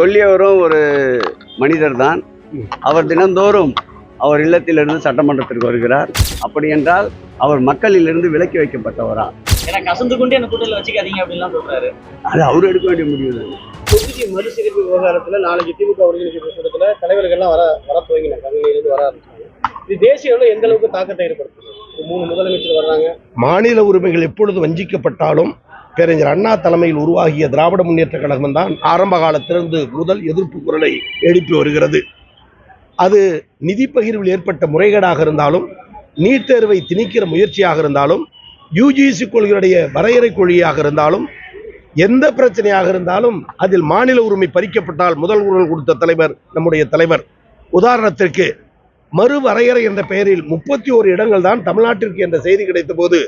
சொல்லியவரும் ஒரு மனிதர் தான் அவர் தினந்தோறும் அவர் இல்லத்திலிருந்து சட்டமன்றத்திற்கு வருகிறார். அப்படி என்றால் அவர் மக்களிலிருந்து விலக்கி வைக்கப்பட்டவரா? ஏன்னா கசந்து கொண்டு என்ன கூட்டத்தில் வச்சுக்காதீங்க அப்படின்லாம் சொல்றாரு. அது அவர் எடுக்க வேண்டிய முடிவு தான். தொகுதி மறுசீரமைப்பு விவகாரத்துல நாளைக்கு திமுக ஒருங்கிணைப்பு கூட்டத்துல தலைவர்கள்லாம் வர வர துவங்கினாங்க. கங்கனிலிருந்து வர ஆரம்பிச்சாங்க. இது தேசிய அளவில் எந்த அளவுக்கு தாக்கத்தை ஏற்படுத்துது? இப்போ மூணு முதலமைச்சர் வர்றாங்க. மாநில உரிமைகள் எப்பொழுது வஞ்சிக்கப்பட்டாலும் பேரறிஞர் அண்ணா தலைமையில் உருவாகிய திராவிட முன்னேற்ற கழகம் தான் ஆரம்ப காலத்திலிருந்து முதல் எதிர்ப்பு குரலை எழுப்பி வருகிறது. அது நிதி பகிர்வில் ஏற்பட்ட முறைகேடாக இருந்தாலும் நீட் தேர்வை திணிக்கிற முயற்சியாக இருந்தாலும் யூஜிசி கொள்கையுடைய வரையறை கொள்கையாக இருந்தாலும் எந்த பிரச்சனையாக இருந்தாலும் அதில் மாநில உரிமை பறிக்கப்பட்டால் முதல் குரல் கொடுத்த தலைவர் நம்முடைய தலைவர். உதாரணத்திற்கு மறுவரையறை என்ற பெயரில் முப்பத்தி ஓரு இடங்கள் தான் தமிழ்நாட்டிற்கு என்ற செய்தி கிடைத்த போது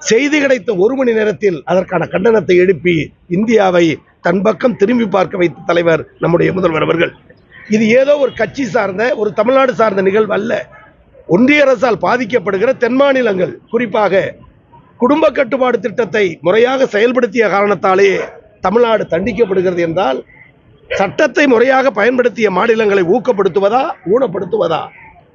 செய்தி கிடைத்த ஒரு மணி நேரத்தில் அதற்கான கண்டனத்தை எழுப்பி இந்தியாவை தன் பக்கம் திரும்பி பார்க்க வைத்த தலைவர் நம்முடைய முதல்வர் அவர்கள். இது ஏதோ ஒரு கட்சி சார்ந்த ஒரு தமிழ்நாடு சார்ந்த நிகழ்வு அல்ல. ஒன்றிய அரசால் பாதிக்கப்படுகிற தென் மாநிலங்கள் குறிப்பாக குடும்ப கட்டுப்பாடு திட்டத்தை முறையாக செயல்படுத்திய காரணத்தாலே தமிழ்நாடு தண்டிக்கப்படுகிறது என்றால் சட்டத்தை முறையாக பயன்படுத்திய மாநிலங்களை ஊக்கப்படுத்துவதா ஊனப்படுத்துவதா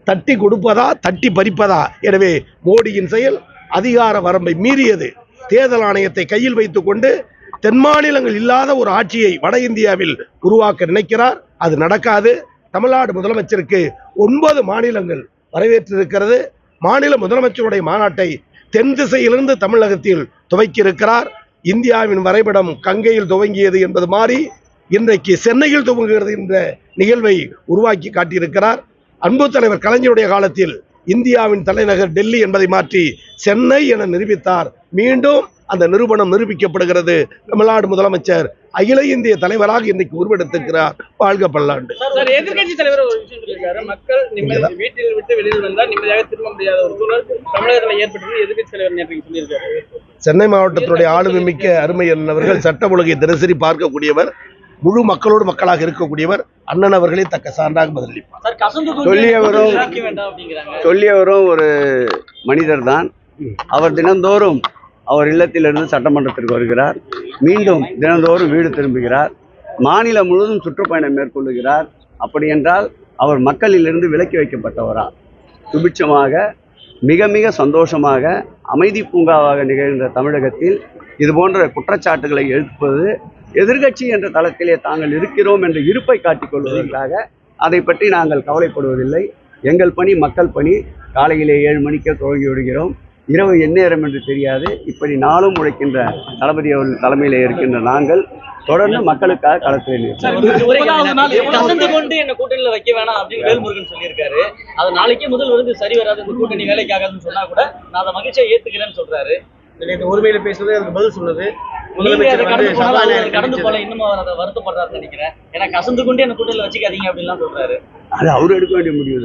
தட்டி கொடுப்பதா தட்டி பறிப்பதா? எனவே மோடியின் செயல் அதிகார வரம்பை மீறியது. தேர்தல் ஆணையத்தை கையில் வைத்துக்கொண்டு தென் மாநிலங்கள் இல்லாத ஒரு ஆட்சியை வட இந்தியாவில் உருவாக்க நினைக்கிறார். அது நடக்காது. தமிழ்நாடு முதலமைச்சருக்கு ஒன்பது மாநிலங்கள் வரவேற்றிருக்கிறது. மாநில முதலமைச்சருடைய மாநாட்டை தென் திசையிலிருந்து தமிழகத்தில் துவக்கியிருக்கிறார். இந்தியாவின் வரைபடம் கங்கையில் துவங்கியது என்பது மாறி இன்றைக்கு சென்னையில் துவங்குகிறது என்ற நிகழ்வை உருவாக்கி காட்டியிருக்கிறார். அன்பு தலைவர் கலைஞருடைய காலத்தில் இந்தியாவின் தலைநகர் டெல்லி என்பதை மாற்றி சென்னை என நிரூபித்தார். மீண்டும் அந்த நிரூபணம் நிரூபிக்கப்படுகிறது. தமிழ்நாடு முதலமைச்சர் அகில இந்திய தலைவராக இன்றைக்கு உருவெடுத்திருக்கிறார் வாழ்க பல்லாண்டு. எதிர்கட்சி தலைவர் மக்கள் வீட்டில் விட்டு வெளியில் வந்தால் நிம்மதியாக திரும்ப முடியாத ஒரு சூழல் தமிழகத்தில் ஏற்பட்டது எதிர்கட்சி தலைவர் நேற்று சொல்லியிருக்காரு. சென்னை மாவட்டத்தினுடைய ஆளுமை மிக்க அருமை அவர்கள் சட்ட ஒழுங்கை தினசரி பார்க்கக்கூடியவர். முழு மக்களோடு மக்களாக இருக்கக்கூடியவர் அண்ணன் அவர்களே தக்க சான்றாக பதிலளிப்பார். சொல்லியவரும் சொல்லியவரும் ஒரு மனிதர் தான். அவர் தினந்தோறும் அவர் இல்லத்திலிருந்து சட்டமன்றத்திற்கு வருகிறார். மீண்டும் தினந்தோறும் வீடு திரும்புகிறார். மாநிலம் முழுவதும் சுற்றுப்பயணம் மேற்கொள்ளுகிறார். அப்படி என்றால் அவர் மக்களிலிருந்து விலக்கி வைக்கப்பட்டவரா? சுபிட்சமாக மிக மிக சந்தோஷமாக அமைதி பூங்காவாக நிகழ்ந்த தமிழகத்தில் இது போன்ற குற்றச்சாட்டுகளை எழுப்புவது எதிர்க்கட்சி என்ற தளத்திலே தாங்கள் இருக்கிறோம் என்ற இருப்பை காட்டிக் கொள்வதற்காக அதை பற்றி நாங்கள் கவலைப்படுவதில்லை. எங்கள் பணி மக்கள் பணி. காலையிலே ஏழு மணிக்கே துவங்கி விடுகிறோம். இரவு எந்நேரம் என்று தெரியாது. இப்படி நாளும் உழைக்கின்ற தளபதி அவர்கள் தலைமையிலே இருக்கின்ற நாங்கள் தொடர்ந்து மக்களுக்காக களத்தில் கொண்டு என்ன கூட்டணியில வைக்க வேணாம் அப்படின்னு வேல்முருகன் சொல்லியிருக்காரு. அது நாளைக்கே முதல் வந்து சரி வராது இந்த கூட்டணி வேலைக்காகாதுன்னு சொன்னா கூட நான் அதை மகிழ்ச்சியா ஏத்துக்கிறேன்னு சொல்றாரு. உரிமையில பேசுறது அதுக்கு பதில் சொன்னது அதை அவர் சபாநாயகர் கடந்து கண்டிச்சது. போல இன்னும் அவர் அதை வருத்தப்படுறாருன்னு நினைக்கிறேன். ஏன்னா கசந்து கொண்டு என்ன கூட்டணியில வச்சுக்காதீங்க அப்படின்லாம் சொல்றாரு. அது அவர் எடுக்க வேண்டிய முடிவு